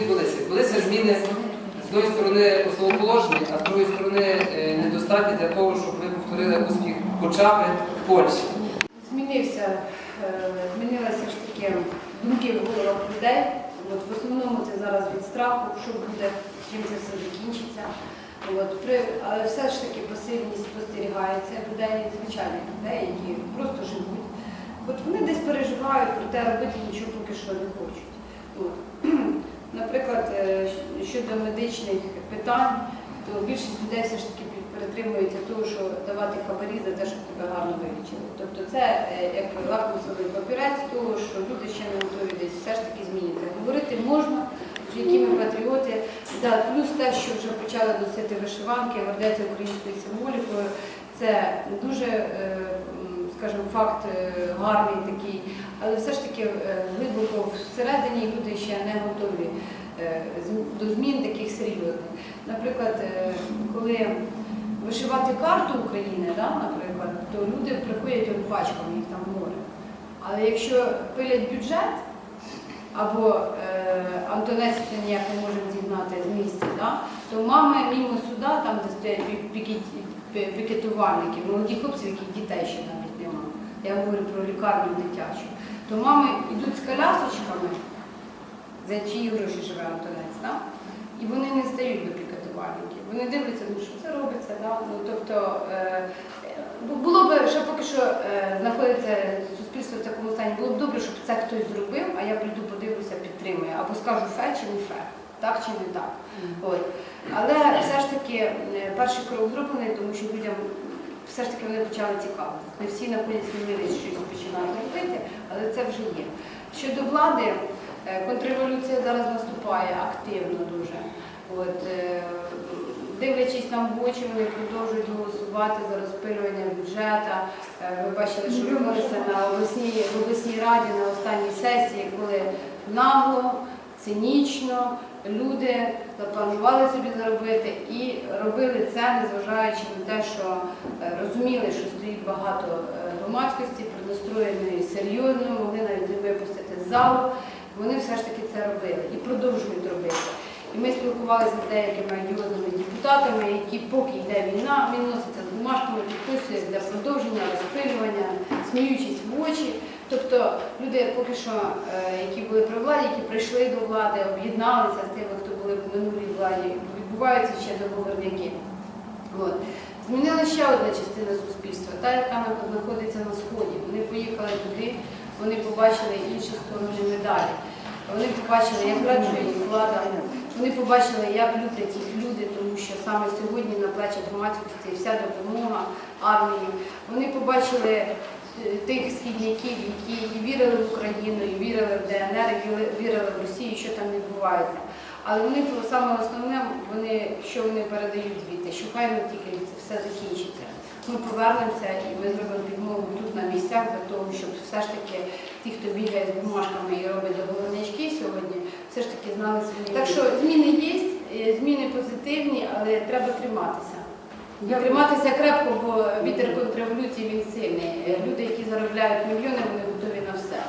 відбулися? Відбулися зміни з однієї сторони основоположні, а з другої сторони е, недостатні для того, щоб ви повторили успіх хоча б в Польщі. Змінився, е, змінилися ж таки думки в головах людей. От в основному це зараз від страху, що буде, чим це все закінчиться. От, при, але все ж таки пасивність спостерігається людей, звичайних людей, які просто живуть. От вони десь переживають, проте робити нічого поки що не хочуть. От. Наприклад, е, щодо медичних питань, то більшість людей все ж таки перетримується того, що давати хабарі за те, щоб тебе гарно вилічили. Тобто це е, як лакмусовий папірець того, що люди ще не готові десь все ж таки змінити. Говорити можна, які ми патріоти. Да, плюс те, що вже почали носити вишиванки, гордяться українською символікою. Це дуже, е, скажімо, факт е, гарний такий, але все ж таки е, глибоко всередині люди ще не готові е, до змін таких серйозних. Наприклад, коли вишивати карту України, да, наприклад, то люди приходять от пачками, їх там море. Але якщо пилять бюджет, або Антонець ніяк не можемо зігнати з місця, да, то мами мимо суда, там, де стоять пікет- пікетувальники, молоді хлопці, яких дітей ще немає. Я говорю про лікарню дитячу, то мами йдуть з колясочками, за чиї гроші живе Антонець, да? і вони не стають до пікетувальників. Вони дивляться, ну що це робиться. Да? Ну, тобто, е, було б, що поки що е, знаходиться суспільство в такому стані, було б добре, щоб це хтось зробив, а я прийду, подивлюся, підтримую, або скажу фе чи не фе, так чи не так. От. Але все ж таки е, перший крок зроблений, тому що людям все ж таки вони почали цікавитися. Не всі знаходять сміливість щось починають робити, але це вже є. Щодо влади, е, контрреволюція зараз наступає активно дуже. От, е, дивлячись нам в очі, вони продовжують голосувати за розпилювання бюджету. Е, Ви бачили, що відбулося на обласній, в обласній раді на останній сесії, коли нагло, цинічно люди запланували собі заробити і робили це, незважаючи на те, що е, розуміли, що стоїть багато е, громадськості, преднастроєної серйозно, могли навіть не випустити з залу. Вони все ж таки це робили і продовжують робити. І ми спілкувалися з деякими одіозними депутатами, які поки йде війна, він носиться з бумажками, підписує для продовження, розпилювання, сміючись в очі. Тобто люди поки що, е, які були при владі, які прийшли до влади, об'єдналися з тими, хто були в минулій владі, відбуваються ще договорники. От. Змінила ще одна частина суспільства, та, яка знаходиться на сході. Вони поїхали туди, вони побачили інші сторони медалі. Вони побачили, як працює влада. Вони побачили, як люблять їх люди, тому що саме сьогодні на плечах громадськості вся допомога армії. Вони побачили тих східняків, які і вірили в Україну, і вірили в ДНР, і вірили в Росію, що там відбувається. Але вони про- саме основне, вони що вони передають звідти, що хай не тільки все закінчиться. Ми повернемося і ми зробимо підмогу тут на місцях для того, щоб все ж таки ті, хто бігає з бумажками і робить договорнички сьогодні, все ж таки знали свої. Так що зміни є, е, зміни позитивні, але треба триматися. Триматися крепко, бо вітер контрреволюції він сильний. Люди, які заробляють мільйони, вони готові на все.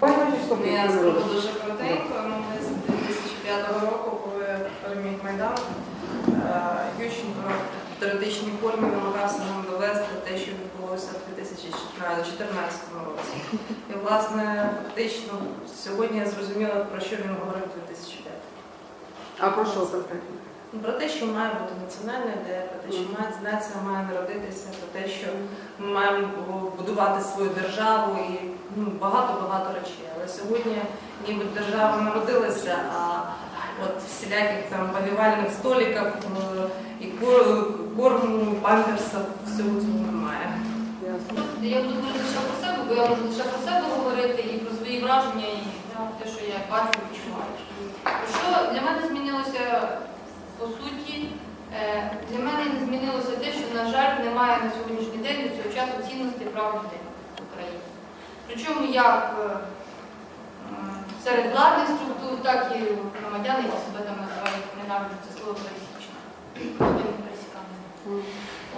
Ну, Я скажу дуже коротенько. Ну, Ми з 2005 року, коли переміг Майдан, е, Ющенко в теоретичній формі намагався нам довести те, що відбулося в 2014 році. І, власне, фактично, сьогодні я зрозуміла, про що він говорив у 2005. А про що конкретно? Ну, Про те, що має бути національна ідея, про те, що має, нація має народитися, про те, що ми маємо будувати свою державу і ну, багато-багато речей. Але сьогодні ніби держава народилася, а от всіляких там повівальних столиків е, і кор- корму, памперсів, всього цього немає. Я буду говорити лише про себе, бо я можу лише про себе говорити і про свої враження, і ну, те, що я бачу відчуваю. Що для мене змінилося по суті, е, для мене не змінилося те, що, на жаль, немає на сьогоднішній день до цього часу цінності прав людини в Україні. Причому як е, серед владних структур, так і громадян, які себе там називають ненавиджу це слово пересічне.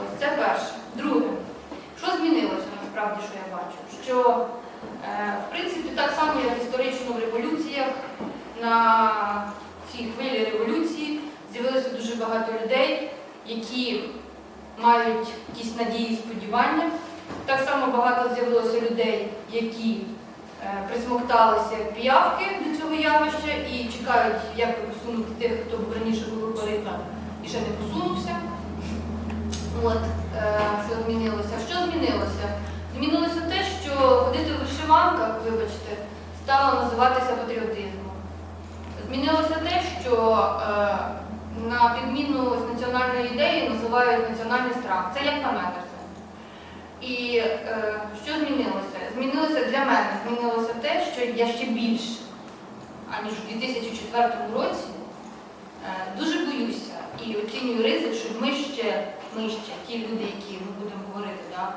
Ось це перше. Друге, що змінилося насправді, що я бачу? Що, е, в принципі, так само, як історично в революціях, на цій хвилі революції з'явилося дуже багато людей, які мають якісь надії і сподівання. Так само багато з'явилося людей, які е, присмокталися піявки до цього явища і чекають, як посунути тих, хто був раніше був корита і ще не посунувся. От, е, що змінилося? Що змінилося? Змінилося те, що ходити в вишиванках, вибачте, стало називатися патріотизмом. Змінилося те, що е, на підміну з національної ідеї називають національний страх. Це як на мене все. І е, що змінилося? Змінилося для мене, змінилося те, що я ще більше, аніж у 2004 році, е, дуже боюся і оцінюю ризик, щоб ми ще, ми ще, ті люди, які ми будемо говорити да,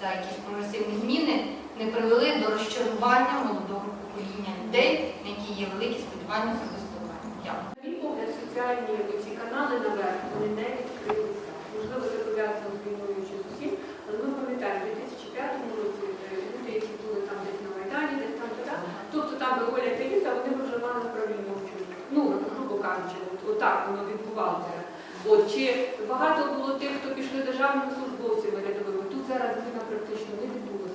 за якісь прогресивні зміни, не привели до розчарування молодого покоління людей, на які є великі сподівання особисто в мене. Дякую. На мій соціальні ці канали наверх, вони не відкрилися. Можливо, це пов'язано з війною з усім, але ми пам'ятаємо, в 2005 році е, люди, які були там десь на Майдані, десь там туди, тобто там виходять Таїса, вони проживали в праві мовчу. Ну, грубо кажучи, от, отак воно відбувалося. От, чи багато було тих, хто пішли державними службовцями рядовими, тут зараз зміна практично не відбулося.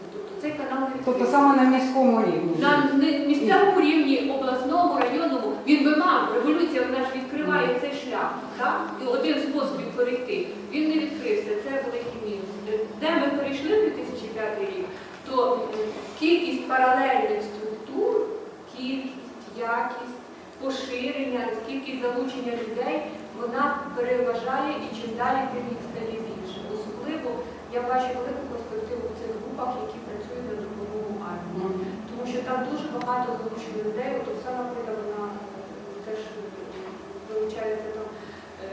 Цей канал не. Тобто саме на міському рівні. На місцевому рівні, обласному, районному, він би мав, революція вона ж відкриває цей шлях. Так? І один спосіб перейти. Він не відкрився, це великий мінус. Де ми перейшли в 2005 рік, то кількість паралельних структур, кількість, якість, поширення, кількість залучення людей, вона переважає і чим далі, тим їх стає більше. Особливо я бачу велику групах, які працюють на допомогу армії. Тому що там дуже багато залучено людей. От Оксана Прида, вона е, теж вилучається там е,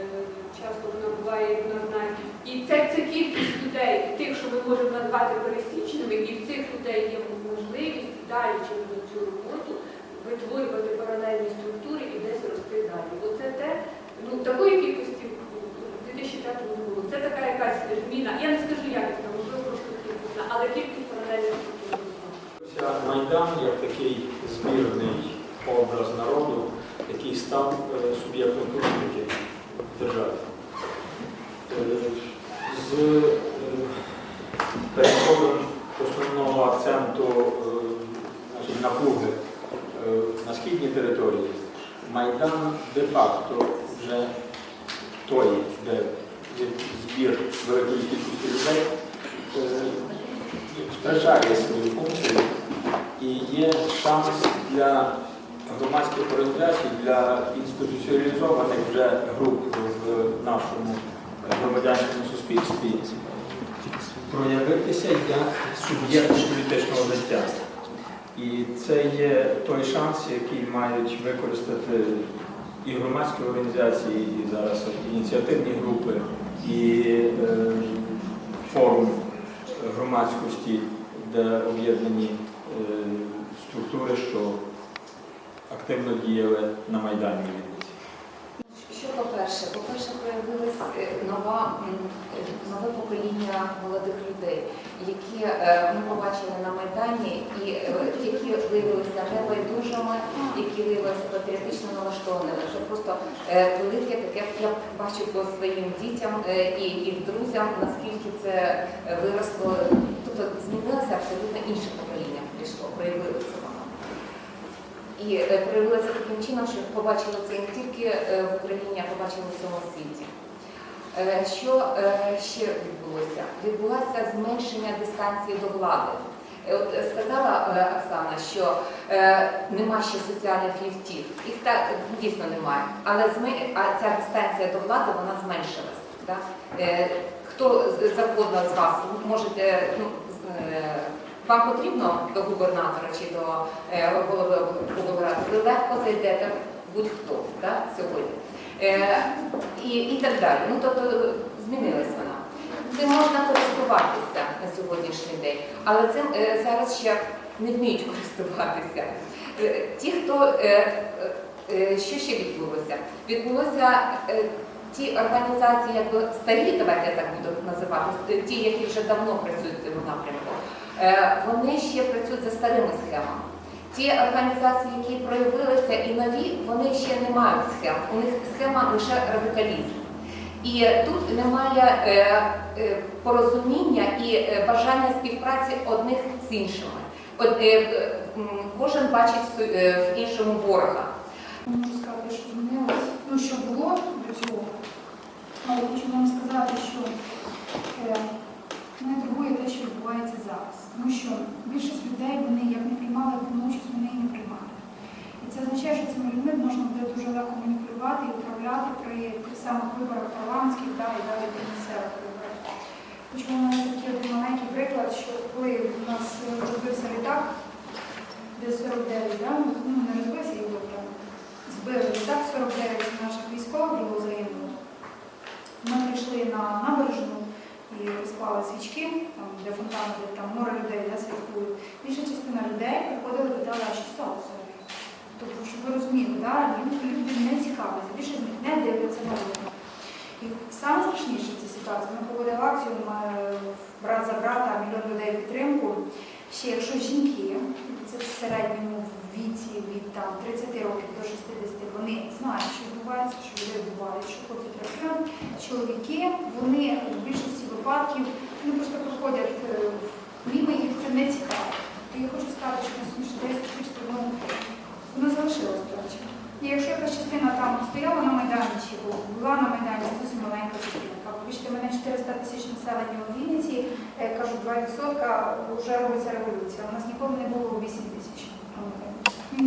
часто вона буває, і вона знає. І це, це кількість людей, тих, що ми можемо назвати пересічними, і в цих людей є можливість далі через цю роботу витворювати паралельні структури і десь рости далі. Оце те, ну такої кількості в 2005 не було. Це така якась зміна. Я не скажу якісна, можливо, просто кількісна, але кількість паралельних структур. зросла. Ця Майдан як такий збірний образ народу, який став суб'єктом політики. Е, З е, переходом основного акценту е, напруги е, на східній території, Майдан де-факто вже той, де є збір великої кількості людей, е, втрачає свою функцію і є шанс для громадських організацій, для інституціалізованих вже груп в нашому громадянському суспільстві проявитися як суб'єкти політичного життя. І це є той шанс, який мають використати і громадські організації, і зараз ініціативні групи, і е, форум громадськості, де об'єднані е, структури, що активно діяли на Майдані у Вінниці. Що по-перше? По-перше, появилось е, нова, е, нове покоління молодих людей, які е, ми побачили на Майдані, і е, які виявилися небайдужими, які виявилися патріотично налаштованими. Це просто е, велике таке, я бачу по своїм дітям е, і їх друзям, наскільки це е, виросло. Тобто змінилося абсолютно інше покоління, прийшло, проявилося. І е, проявилося таким чином, що побачили це не тільки е, в Україні, а побачили в всьому світі. Е, Що е, ще відбулося? Відбулося зменшення дистанції до влади. Е, От сказала Оксана, що нема ще соціальних ліфтів. Їх так дійсно немає. Але а ця дистанція до влади вона зменшилась. Е, Хто завгодно з вас можете ну, вам потрібно до губернатора чи до голови облради, ви легко зайдете будь-хто сьогодні. Е, і, і так далі. Ну, тобто змінилась вона. Цим можна користуватися на сьогоднішній день, але цим е, зараз ще не вміють користуватися. Е, ті, хто що ще відбулося? Відбулося ті організації, якби старі, давайте я так буду називати, ті, які вже давно працюють в цьому напрямку. Вони ще працюють за старими схемами. Ті організації, які проявилися і нові, вони ще не мають схем. У них схема лише радикалізм. І тут немає е, е, порозуміння і е, бажання співпраці одних з іншими. От, кожен бачить в іншому ворога. Можу сказати, що змінилось, ну що було до цього. Але хочу вам сказати, що мене турбує те, що відбувається зараз. Тому що більшість людей вони як не приймали повну участь, вони і не приймали. І це означає, що цими людьми можна буде дуже легко маніпулювати і управляти при тих самих виборах парламентських да, і далі при місцевих виборах. Хочу вам навести такий маленький приклад, що коли у нас е, розбився літак, десь 49, да, ну не розбився його прямо збили літак 49 наших військових було загинуло. Ми прийшли на набережну і розклали свічки, там, де фонтан, де там море людей да, святкують. Більша частина людей приходили і питали, а що сталося? Тобто, щоб ви розуміли, да, люди, не цікавляться, більше з них не дивляться на люди. І саме страшніше в цій ми проводили акцію е, брат за брата, мільйон людей підтримку. Ще якщо жінки, це в середньому віці від там 30 років до 60, вони знають, що відбувається, що люди відбувають, що хлопці працюють. Чоловіки, вони в більшості випадків вони просто проходять е, мимо їх це не цікаво. І я хочу сказати, що на сьогоднішній день суспільство ну, воно залишилось, до речі. І якщо якась частина там стояла на Майдані була на Майдані, зовсім маленька частина. Вибачте, мене 400 тисяч населення у Вінниці, е, кажу, 2% вже робиться революція. У нас ніколи не було 8 тисяч.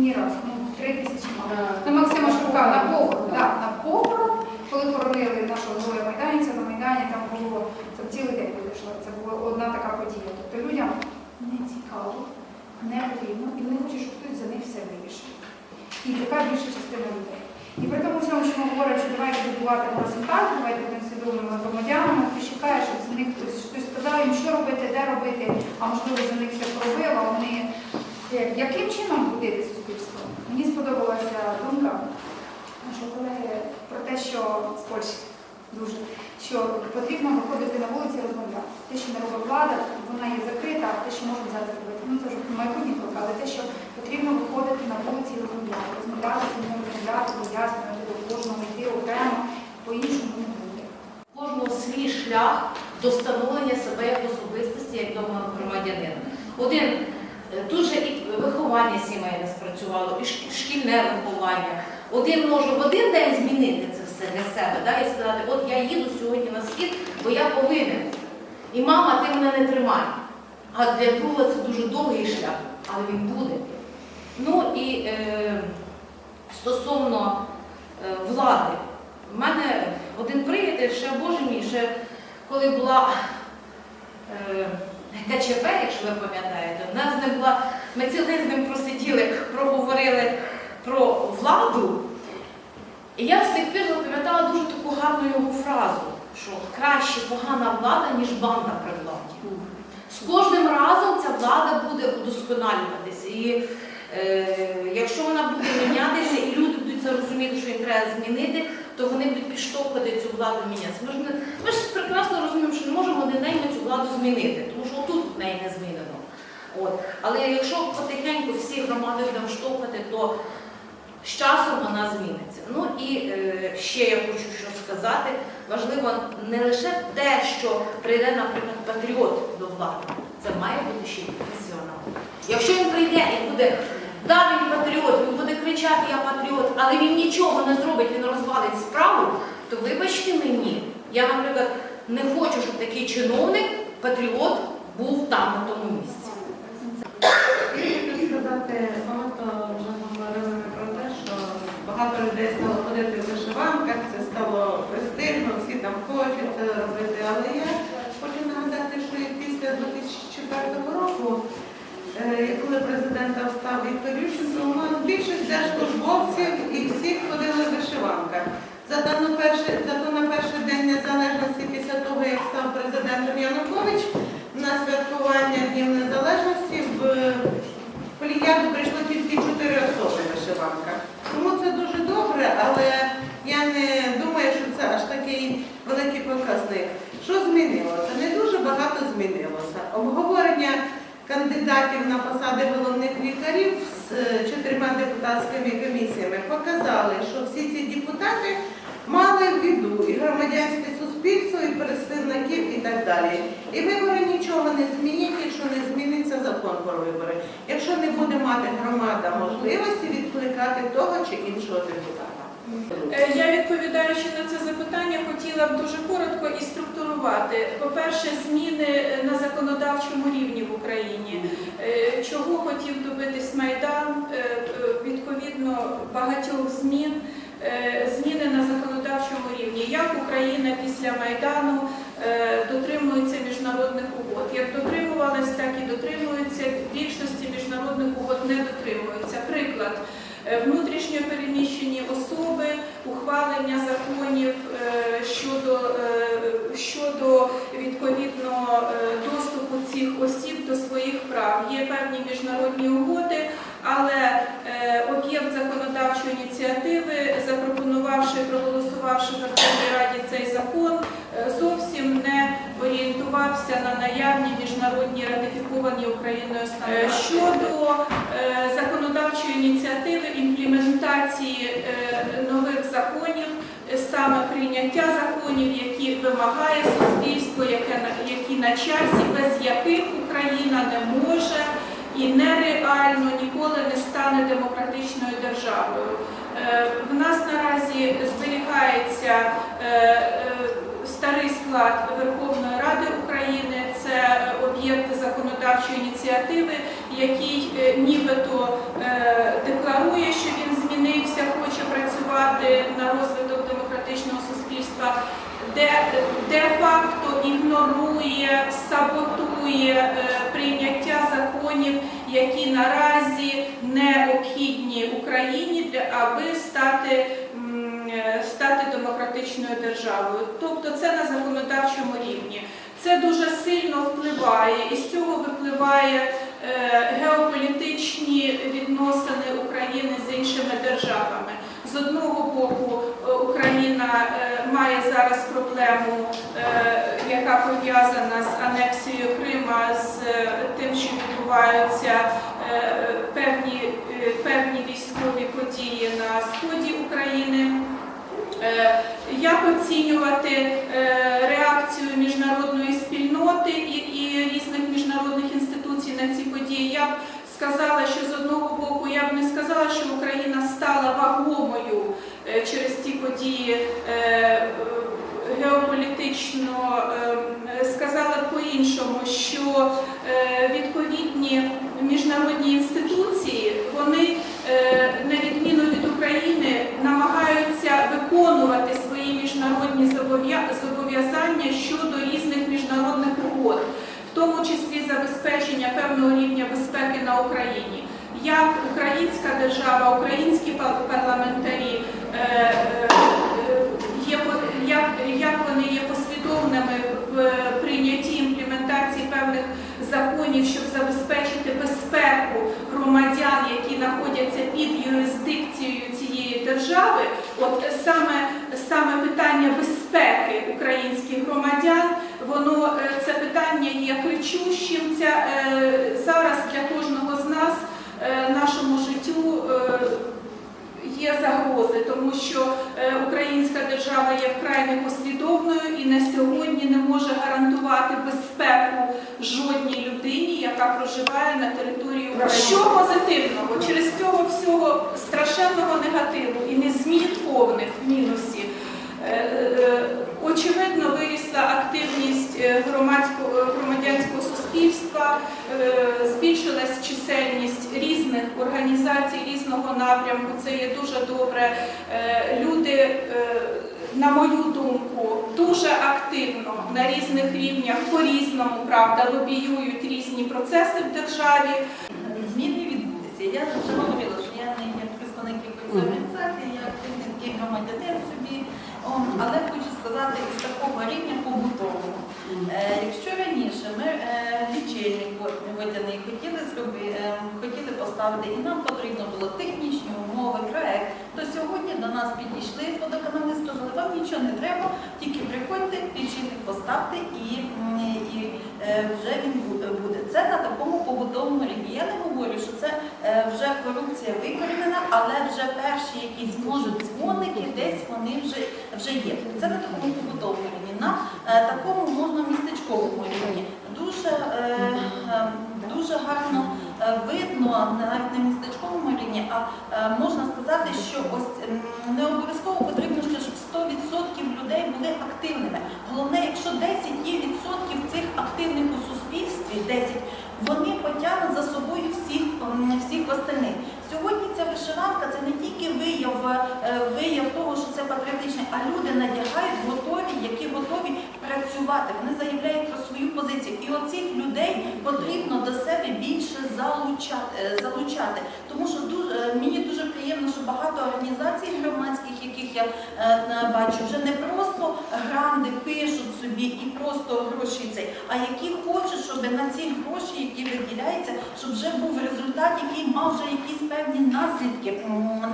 Ні разу, ну 3 тисячі мало. На Максима Шурка на похорон, да, на похорон, коли хоронили нашого героя Майданця, на Майдані там було це цілий день вийшло. Це була одна така подія. Тобто людям не цікаво, не потрібно, і вони хочуть, щоб хтось за них все вирішив. І така більша частина людей. І при тому всьому, що ми говоримо, що давайте будувати процентаж, давайте бути свідомими громадянами, ти чекаєш, щоб за них хтось хтось сказав їм, що робити, де робити, а можливо за них все проробив, а вони яким чином будити суспільство? Мені сподобалася думка нашого колеги про те, що з Польщі дуже, що потрібно виходити на вулиці і розмовляти. Те, що не робить влада, вона є закрита, те, що можна зараз робити. Ну це вже майбутнє але те, що потрібно виходити на вулиці і розмовляти, розмовляти з ними, розмовляти, пояснювати до кожного йти окремо, по-іншому не буде. кожного свій шлях до становлення себе як особистості, як домого громадянина. Один е, дуже і виховання сімейне спрацювало, і шкільне виховання. Один може в один день змінити це все для себе, да, і сказати, от я їду сьогодні на схід, бо я повинен. І мама, ти мене не тримай. А для другого це дуже довгий шлях, але він буде. Ну і е, стосовно е, влади. У мене один приятель, ще Боже мій, ще коли була е, КЧП, якщо ви пам'ятаєте, у нас ним була, ми цілий з ним просиділи, проговорили про владу. І я з тих пір запам'ятала дуже таку гарну його фразу, що краще погана влада, ніж банда при владі. З кожним разом ця влада буде удосконалюватися. І е, якщо вона буде мінятися, і люди будуть що їм треба змінити, то вони будуть підштовхувати цю владу мінятися. Ми ж, ми ж прекрасно розуміємо, що не можемо один день цю владу змінити, тому що отут в неї не змінено. От. Але якщо потихеньку всі громади будемо штовхати, то з часом вона зміниться. Ну і е, ще я хочу що сказати. Важливо не лише те, що прийде, наприклад, патріот до влади. Це має бути ще й професіонал. Якщо він прийде і буде, да, він патріот, він буде кричати, я патріот, але він нічого не зробить, він розвалить справу, то вибачте мені, я, наприклад, не хочу, щоб такий чиновник, патріот, був там на тому місці. Багато людей стало ходити в вишиванках, це стало престижно, всі там хочуть це робити. Але я хочу нагадати, що після 2004 року, коли президентом став Віктор Ющенко, у нас більшість держслужбовців і всі ходили в вишиванках. Зато на перший, зато на перший день незалежності після того, як став президентом Янукович, на святкування Днів Незалежності в Поліяду прийшло тільки чотири особи в вишиванках. Тому це дуже добре, але я не думаю, що це аж такий великий показник. Що змінилося? Не дуже багато змінилося. Обговорення кандидатів на посади головних лікарів з чотирма депутатськими комісіями показали, що всі ці депутати мали в виду і громадянське суспільство, і представників, і так далі. І вибори нічого не змінять, якщо не зміниться закон про вибори. Якщо не буде мати громада можливості відкликати того чи іншого депутата. Е, Я відповідаючи на це запитання, хотіла б дуже коротко і структурувати. По-перше, зміни е, на законодавчому рівні в Україні. Е, Чого хотів добитись Майдан? Відповідно, багатьох змін. Зміни на законодавчому рівні. Як Україна після Майдану дотримується міжнародних угод? Як дотримувалась, так і дотримується. Більшості міжнародних угод не дотримуються. Приклад. Е, Внутрішньо переміщені особи, ухвалення законів е, щодо, е, щодо відповідно доступу цих осіб до своїх прав. Є певні міжнародні угоди, але об'єкт законодавчої ініціативи, запропонувавши, проголосувавши в Верховній Раді цей закон, зовсім не орієнтувався на наявні міжнародні ратифіковані Україною стандарти. Щодо законодавчої ініціативи імплементації е, нових законів, е, саме прийняття законів, які вимагає суспільство, які на часі, без яких Україна не може і нереально ніколи не стане демократичною державою. Е, В нас наразі зберігається старий склад Верховної Ради України, це е, об'єкт законодавчої ініціативи, який е, нібито е, декларує, що він змінився, хоче працювати на розвиток демократичного суспільства, де де-факто ігнорує, саботує е, прийняття законів, які наразі необхідні Україні, аби стати стати демократичною державою. Тобто це на законодавчому рівні. Це дуже сильно впливає, і з цього випливає геополітичні відносини України з іншими державами. З одного боку, е, Україна е, має зараз проблему, е, яка пов'язана з анексією Крима, з е, тим, що відбуваються е, певні, е, певні військові події на сході України. Е, Як оцінювати е, реакцію міжнародної спільноти і, і різних міжнародних інституцій на ці події? Я б сказала, що з одного боку я б не сказала, що Україна стала вагомою е, через ці події е, е, геополітично, е, сказала б по-іншому, що е, відповідні міжнародні інституції вони е, на відміну від України намагаються виконувати свої міжнародні зобов'я- зобов'язання щодо різних міжнародних угод, в тому числі забезпечення певного рівня безпеки на Україні. Як українська держава, українські парламентарі е, е, є як, як вони є послідовними в прийнятті імплементації певних законів, щоб забезпечити безпеку громадян, які знаходяться під юрисдикцією цієї держави, от саме, саме питання безпеки українських громадян, воно е, це питання є кричущим. Це зараз для кожного з нас е, нашому життю. е, Є загрози, тому що українська держава є вкрай непослідовною і на сьогодні не може гарантувати безпеку жодній людині, яка проживає на території України. Що позитивного через цього всього страшенного негативу і не змін повних в мінусі. Е, е, Очевидно, вирісла активність е, громадського громадянського суспільства, збільшилась чисельність різних організацій різного напрямку. Це є дуже добре. Люди, на мою думку, дуже активно на різних рівнях, по-різному, правда, лобіюють різні процеси в державі. Зміни відбудуться. Я зрозуміла, що я не є представник якоїсь такий громадянин собі, Але хочу сказати із такого рівня побутового. Е, Якщо раніше ми е, лічильник водяний хотіли зробити, е, хотіли поставити, і нам потрібно було технічні умови, проект, то сьогодні до нас підійшли з водоканалу і сказали, вам нічого не треба, тільки приходьте, лічильник поставте і, і е, вже він буде. Це на такому побутовому рівні. Я не говорю, що це е, вже корупція викорінена, але вже перші якісь можуть дзвоники, десь вони вже, вже є. Це на такому побутовому рівні. На е, такому можна містечковому рівні. Дуже, дуже гарно видно навіть на містечковому рівні, а е, можна сказати, що ось не обов'язково потрібно, щоб 100% людей були активними. Головне, якщо 10 є відсотків цих активних у суспільстві, 10, вони потягнуть за собою всіх, всіх остальних. Сьогодні ця вишиванка це не тільки вияв, е, вияв того, що це патріотичне, а люди надягають готові, які готові працювати. Вони заявляють про свою позицію. І оцих людей потрібно до себе більше залучати. е, залучати. Тому що дуже, мені дуже приємно, що багато організацій громадських, яких я е, бачу, вже не просто гранди пишуть собі і просто гроші цей, а які хочуть, щоб на ці гроші, які виділяються, щоб вже був результат, який мав вже якісь певні наслідки.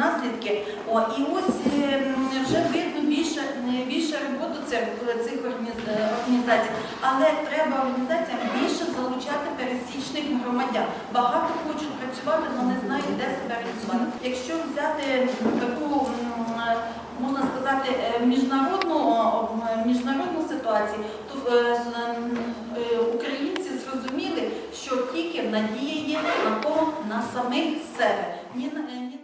наслідки. О, і ось е, вже видно більше, е, більше роботи цих, цих е, організацій. Але треба організаціям більше залучати пересічних громадян. Багато хочуть працювати, але не знають, де себе реалізувати. Якщо взяти таку, можна сказати, е, міжнародну, міжнародну ситуацію, то е, е, українці зрозуміли, що тільки надія є на кого на самих себе. Ні е,